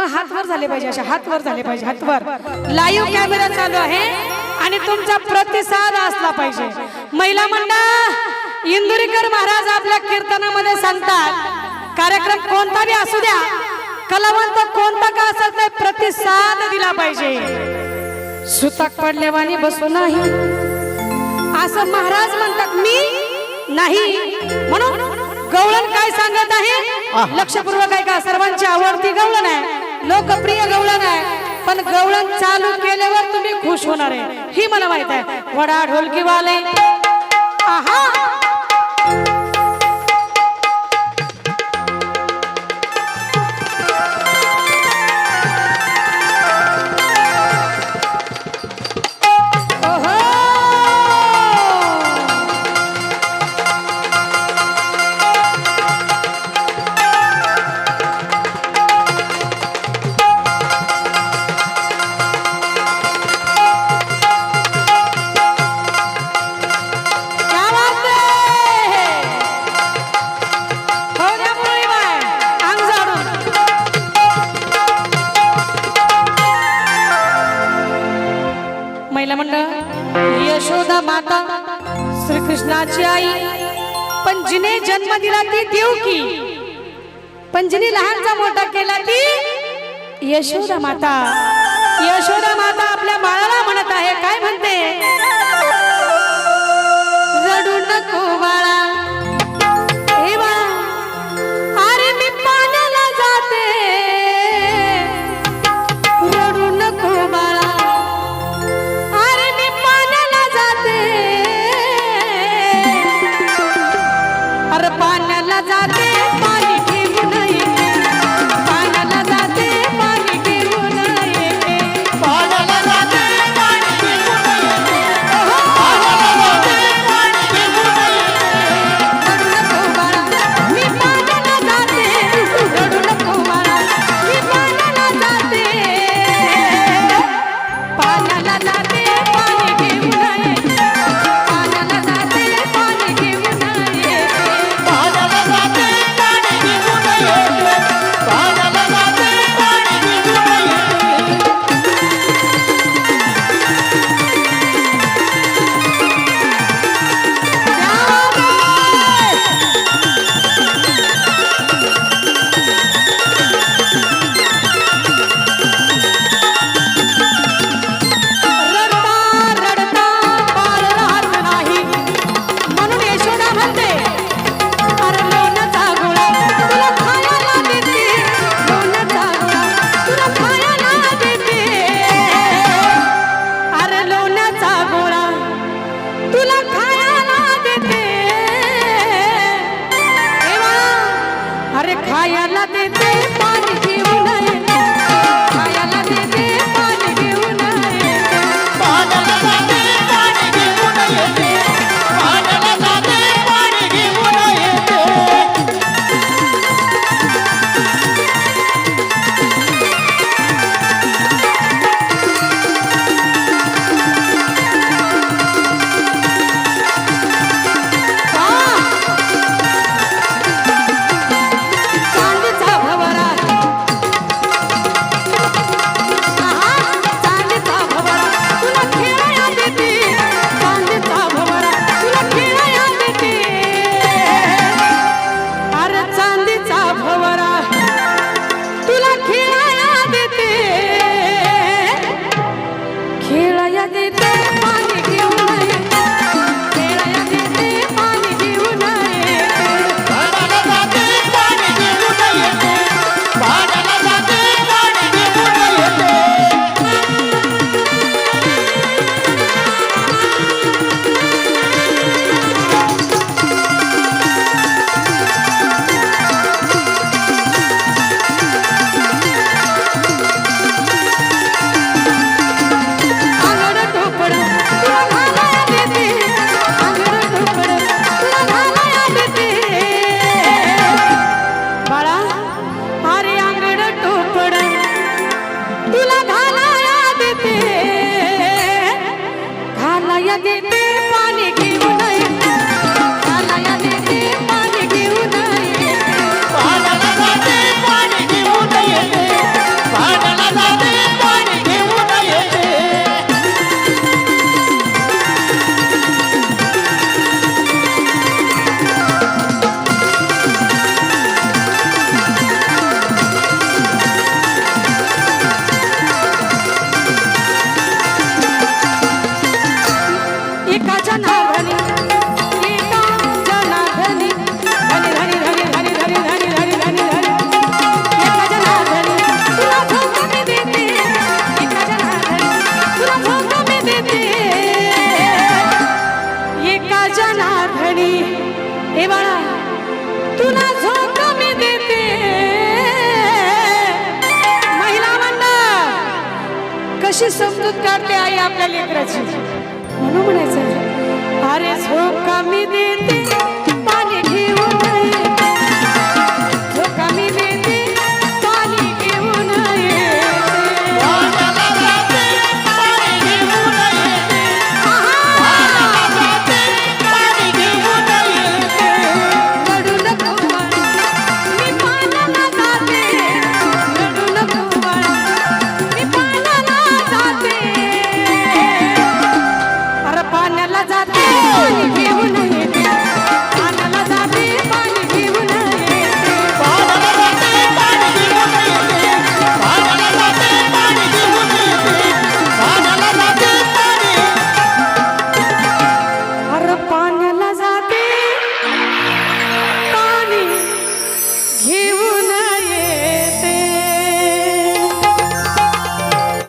मग हात वर झाले पाहिजे अशा हात वर झाले पाहिजे हात वर. लाईव्ह कॅमेरा चालू आहे आणि तुमचा प्रतिसाद असला पाहिजे. महिला मंडळ इंदुरीकर महाराज आपल्या कीर्तनामध्ये सांगतात कार्यक्रम कोणता बी असू द्या कलावंत कोणता का असत नाही प्रतिसाद दिला पाहिजे. सुताक पडल्यावानी बसू नाही. असं महाराज म्हणतात मी नाही. म्हणून गवळण काय सांगत आहे? लक्षपूर्वक आहे का सर्वांची आवडती गवळण आहे. लोकप्रिय गवळण आहे पण गवळण चालू केल्यावर तुम्ही खुश होणार आहे. ही मला माहीत आहे. वडा ढोलकी महिला मंडळ यशोदा माता श्रीकृष्णाची आई पण जिने जन्म दिला ती देव की? पण जिने लहानचा मोठा केला ती यशोदा माता. यशोदा माता आपल्या बाळाला म्हणत आहे काय म्हणते? रडू नको बाळा अरे खायला देते पाणी कशी समजूत काढते आई आपल्या लेकराची. म्हणून म्हणायचं अरे झोप मी